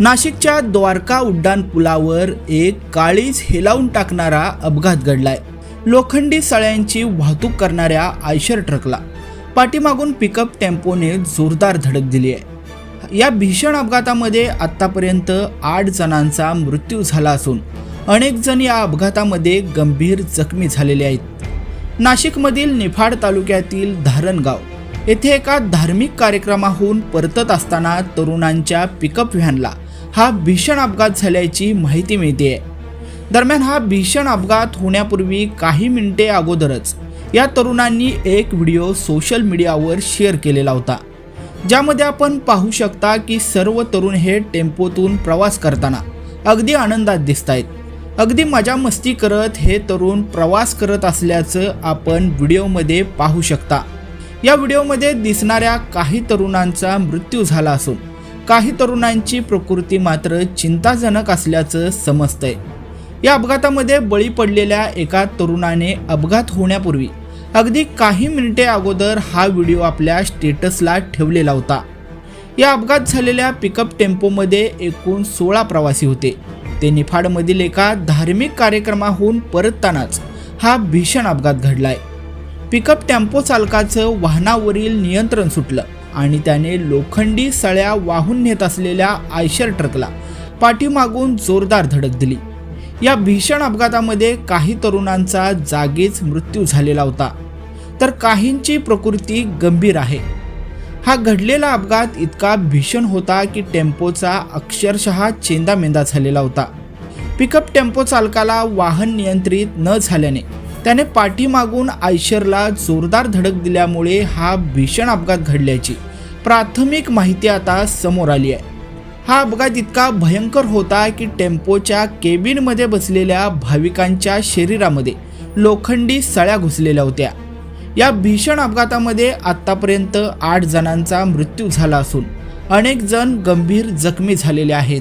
नाशिकच्या द्वारका उड्डाण पुलावर एक काळीज हेलावून टाकणारा अपघात घडलाय. लोखंडी सळ्यांची वाहतूक करणाऱ्या आयशर ट्रकला पाठीमागून पिकअप टेम्पोने जोरदार धडक दिली आहे. या भीषण अपघातामध्ये आत्तापर्यंत आठ जणांचा मृत्यू झाला असून अनेक जण या अपघातामध्ये गंभीर जखमी झालेले आहेत. नाशिकमधील निफाड तालुक्यातील धारणगाव येथे एका धार्मिक कार्यक्रमाहून परतत असताना तरुणांच्या पिकअप व्हॅनला हा भीषण अपघात झाल्याची माहिती मिळते दरम्यान हा भीषण अपघात होण्यापूर्वी काही मिनिटे अगोदरच या तरुणांनी एक व्हिडिओ सोशल मीडियावर शेअर केलेला होता. ज्यामध्ये आपण पाहू शकता की सर्व तरुण हे टेम्पोतून प्रवास करताना अगदी आनंदात दिसत आहेत अगदी मजा मस्ती करत हे तरुण प्रवास करत असल्याचं आपण व्हिडिओमध्ये पाहू शकता. या व्हिडिओमध्ये दिसणाऱ्या काही तरुणांचा मृत्यू झाला असून काही तरुणांची प्रकृती मात्र चिंताजनक असल्याचं समजतंय. या अपघातामध्ये बळी पडलेल्या एका तरुणाने अपघात होण्यापूर्वी अगदी काही मिनिटे अगोदर हा व्हिडिओ आपल्या स्टेटसला ठेवलेला होता. या अपघात झालेल्या पिकअप टेम्पोमध्ये एकूण सोळा प्रवासी होते. ते निफाडमधील एका धार्मिक कार्यक्रमाहून परततानाच हा भीषण अपघात घडलाय. पिकअप टेम्पो चालकाचं वाहनावरील नियंत्रण सुटलं. आणि त्याने लोखंडी सळ्या वाहून नेत असलेल्या आयशर ट्रकला पाठीमागून जोरदार धडक दिली. या भीषण अपघातामध्ये काही तरुणांचा जागीच मृत्यू झालेला होता. तर काहींची प्रकृती गंभीर आहे. हा घडलेला अपघात इतका भीषण होता की टेम्पोचा अक्षरशः चेंदामेंदा झालेला होता. पिकअप टेम्पो चालकाला वाहन नियंत्रित न झाल्याने त्याने पाठीमागून आयशरला जोरदार धडक दिल्यामुळे हा भीषण अपघात घडल्याची प्राथमिक माहिती आता समोर आली आहे. हा अपघात इतका भयंकर होता की टेम्पोच्या केबिनमध्ये बसलेल्या भाविकांच्या शरीरामध्ये लोखंडी सळ्या घुसलेल्या होत्या. या भीषण अपघातामध्ये आत्तापर्यंत आठ जणांचा मृत्यू झाला असून अनेक जण गंभीर जखमी झालेले आहेत.